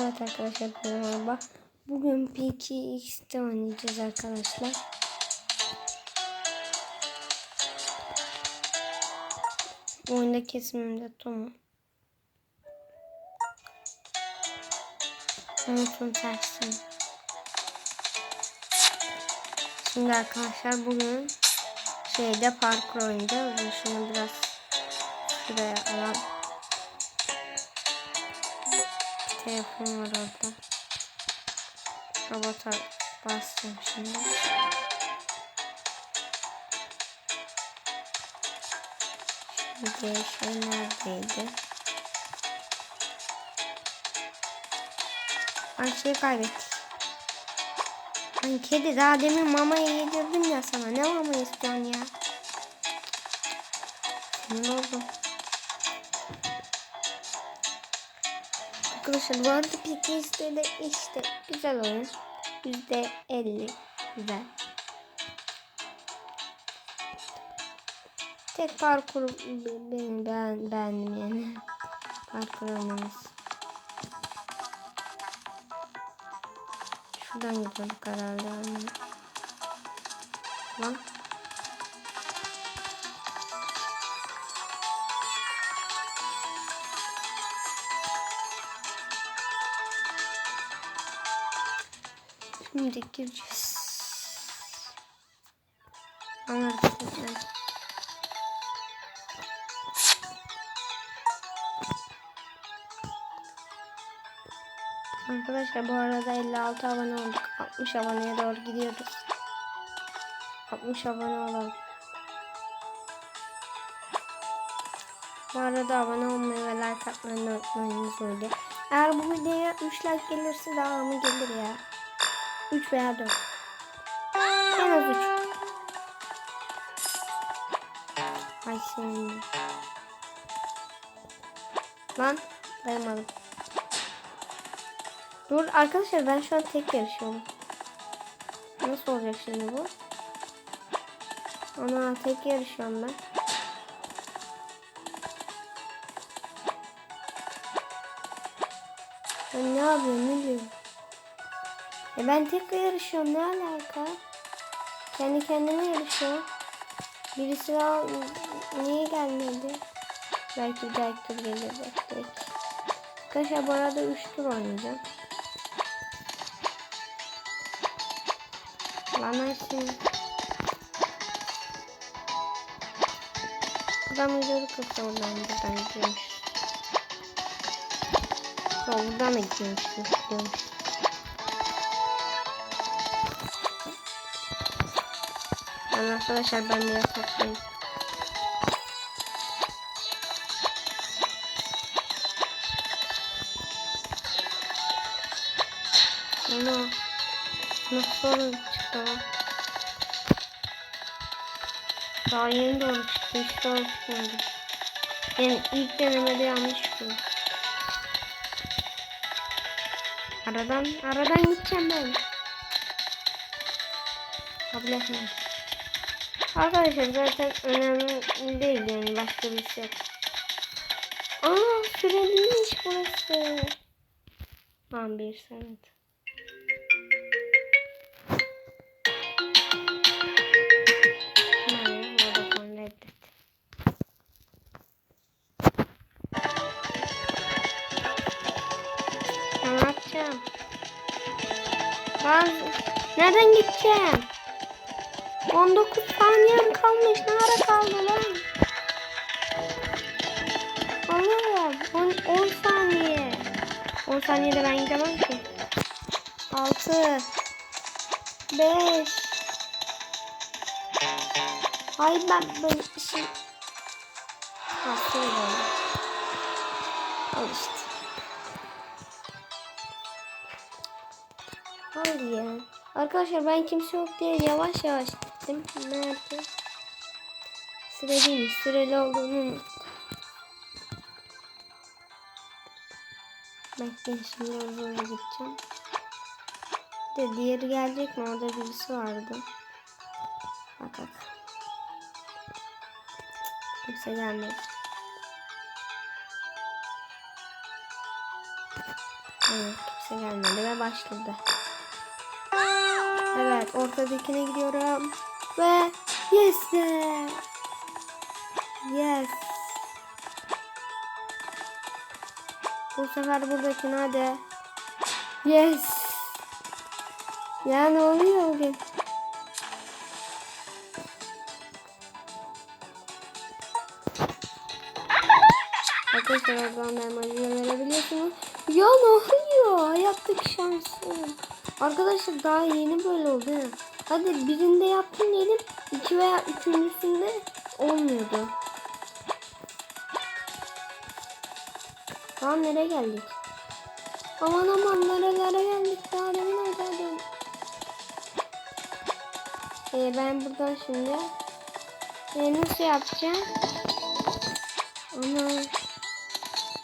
Evet arkadaşlar merhaba. Bugün P2X'te oynayacağız arkadaşlar. Bu oyunda kesimimde Tom'u. Unutun tersini. Şimdi arkadaşlar bugün şeyde parkur oynayacağız. Şunu biraz şuraya alalım. Telefon var orada. Robota basacağım şimdi. Şimdi şey neredeydi? Ay şey kaybettik. Ay kedi daha demin mamayı yedirdim ya sana. Ne mama istiyorsun ya? Ne oldu? Arkadaşlar arada PTSD'de de işte güzel oyun. Yüzde elli güzel. Tek parkur benim ben beğendim yani. Parkur oynamız. Şuradan gidiyorduk herhalde. Yani. Şimdi gireceğiz. Anladım. Arkadaşlar bu arada 56 abone olduk. 60 aboneye doğru gidiyoruz. 60 abone olalım. Bu arada abone olmayı ve like atmayı unutmayın söyle. Eğer bu videoya 3 like gelirse devamı gelir ya. 3 veya 4. En az 3. Ay senin. Lan dayamadım. Dur arkadaşlar ben şu an tek yarışıyorum. Nasıl olacak şimdi bu? Ana tek yarışıyorum ben. Ben ne yapıyorum ne diyorum? E ben tek yarışıyorum ne alaka? Kendi kendime yarışıyorum. Birisi daha niye gelmedi? Belki bir gelir bekleyin. Arkadaşlar bu arada 3 tur oynayacağım. Lan açsın. Buradan videoyu kırsa oradan buradan gidiyormuş. Buradan da gidiyormuş. Gidiyormuş. Yani arkadaşlar ben biraz saklayayım. Ana. Nasıl sorun çıktı o? Daha yeni doğru çıktı. Hiç doğru çıkmadı. Yani ilk denemede yanlış çıktı. Aradan, aradan gideceğim ben. Kabul etmem. Arkadaşlar zaten önemli değil yani başka bir şey. Aa süreliymiş burası. Tamam bir yapacağım? Ben nereden gideceğim? 19 saniyem kalmış. Ne ara kaldı lan? Allah'ım 10, 10 saniye. 10 saniyede ben gidemem ki. 6 5 Hayır ben böyle şöyle oldu. Al işte. Hayır ya. Arkadaşlar ben kimse yok diye yavaş yavaş gittim. Nerede? Süreliymiş. Süreli olduğunu unuttum. Bekleyin şimdi oraya gideceğim. De diğeri gelecek mi? Orada birisi vardı. Bak bak. Kimse gelmedi. Evet kimse gelmedi ve başladı. Evet ortadakine gidiyorum. Ve yes be. Yes. Bu sefer buradakine hadi. Yes. Ya ne oluyor bugün? Arkadaşlar oradan da emoji verebiliyorsunuz. Ya ne oluyor? Hayattaki şansım. Arkadaşlar daha yeni böyle oldu. ha. Hadi birinde yaptım diyelim. iki veya üçüncüsünde olmuyordu. Lan nereye geldik? Aman aman nerelere geldik daha demin oradaydım. Ee, ben buradan şimdi ee, nasıl yapacağım? Ana.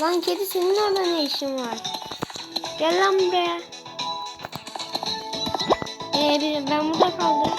Lan kedi senin orada ne işin var? Gel lan buraya. Bir- ben burada kaldım.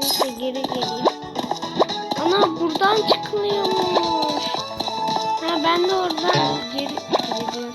Neyse geri geleyim. Ana buradan çıkılıyormuş. Ha ben de oradan geri gidiyor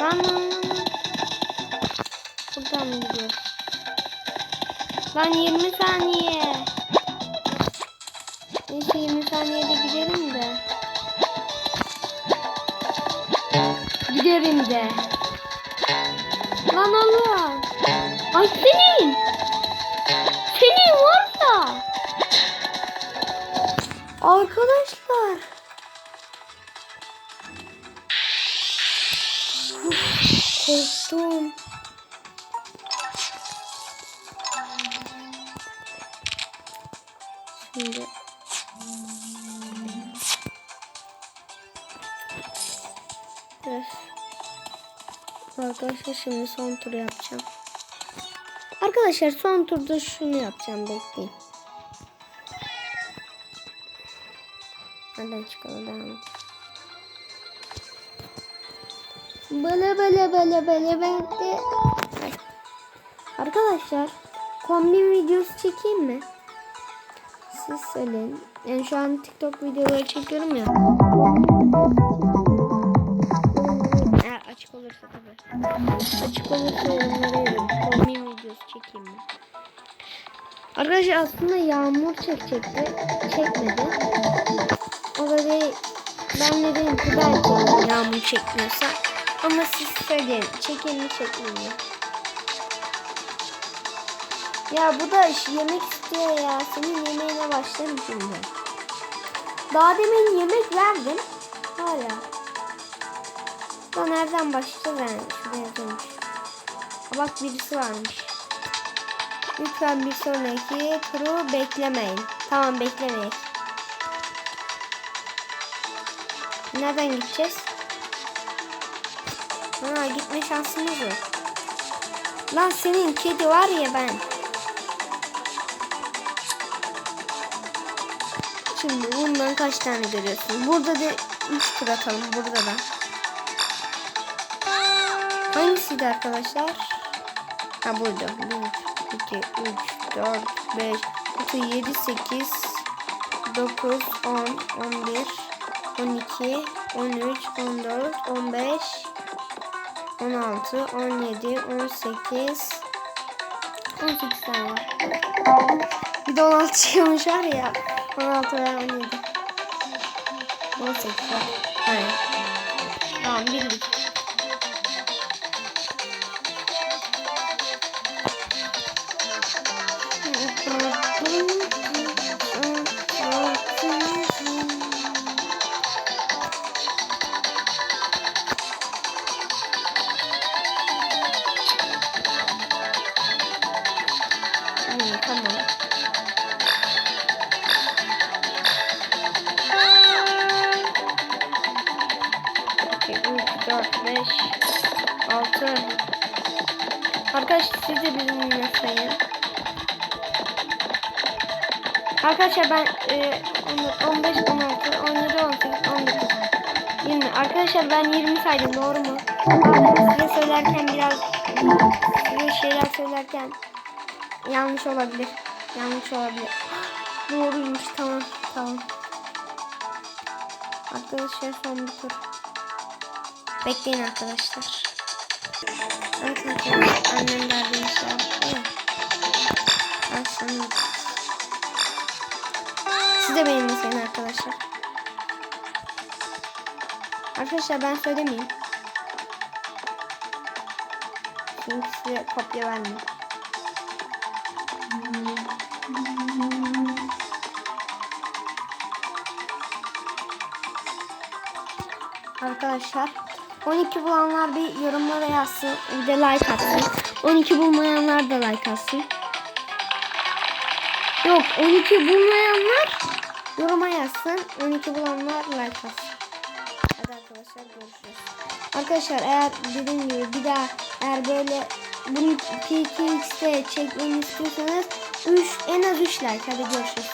Lan lan lan. Buradan mı gidiyoruz? Lan 20 saniye. Neyse 20 saniyede gidelim de. Giderim de. Lan oğlum. Ay senin. Senin var ya. Arkadaşlar. Korktum. Şimdi. Evet. Arkadaşlar şimdi son tur yapacağım. Arkadaşlar son turda şunu yapacağım bekleyin. Nereden çıkalım devam. Böyle böyle böyle böyle böyle. Ay. Arkadaşlar kombin videosu çekeyim mi? Siz söyleyin. Yani şu an TikTok videoları çekiyorum ya. Eğer açık olursa tabii. Açık olursa yorumlara. Kombin videosu çekeyim mi? Arkadaşlar aslında yağmur çekecekti. Çekmedi. O da değil. Ben de dedim ki belki yağmur çekmiyorsa. Ama siz söyleyin. Çekin mi çekmeyin mi? Ya bu da yemek istiyor ya. Senin yemeğine başlarım şimdi. Daha demin yemek verdim. Hala. Da nereden başlayacağız yani? Şuraya. Ha bak birisi varmış. Lütfen bir sonraki turu beklemeyin. Tamam beklemeyin. Nereden gideceğiz? Ha gitme şansımız yok. Lan senin kedi var ya ben. Şimdi bundan kaç tane görüyorsun? Burada da 3 tur atalım burada da. Hangisiydi arkadaşlar? Ha burada. 1, 2, 3, 4, 5, 6, 7, 8, 9, 10, 11, 12, 13, 14, 15, 16, 17, 18, 18 tane var. Bir de 16 çıkıyormuş var ya. 16 veya 17. 18 var. Aynen. Tamam bildik. 4, 5, 6. Arkadaşlar siz de bizimle sayın. Arkadaşlar ben e, 15, 16, 17, 18, 19, 20. Arkadaşlar ben 20 saydım doğru mu? Size söylerken biraz size şeyler söylerken yanlış olabilir. Yanlış olabilir. Doğruymuş tamam tamam. Arkadaşlar son bir tur. Bekleyin arkadaşlar. Evet arkadaşlar annem inşallah. Evet. Ben sana Siz de benimle sayın arkadaşlar. Arkadaşlar ben söylemeyeyim. Çünkü size kopya vermeyeyim. Arkadaşlar 12 bulanlar bir yorumlara yazsın. Bir de like atsın. 12 bulmayanlar da like atsın. Yok 12 bulmayanlar yoruma yazsın. 12 bulanlar like atsın. Hadi arkadaşlar görüşürüz. Arkadaşlar eğer dediğim gibi bir daha eğer böyle bunu 2x'te çekmemi istiyorsanız 3 en az 3 like. Hadi görüşürüz.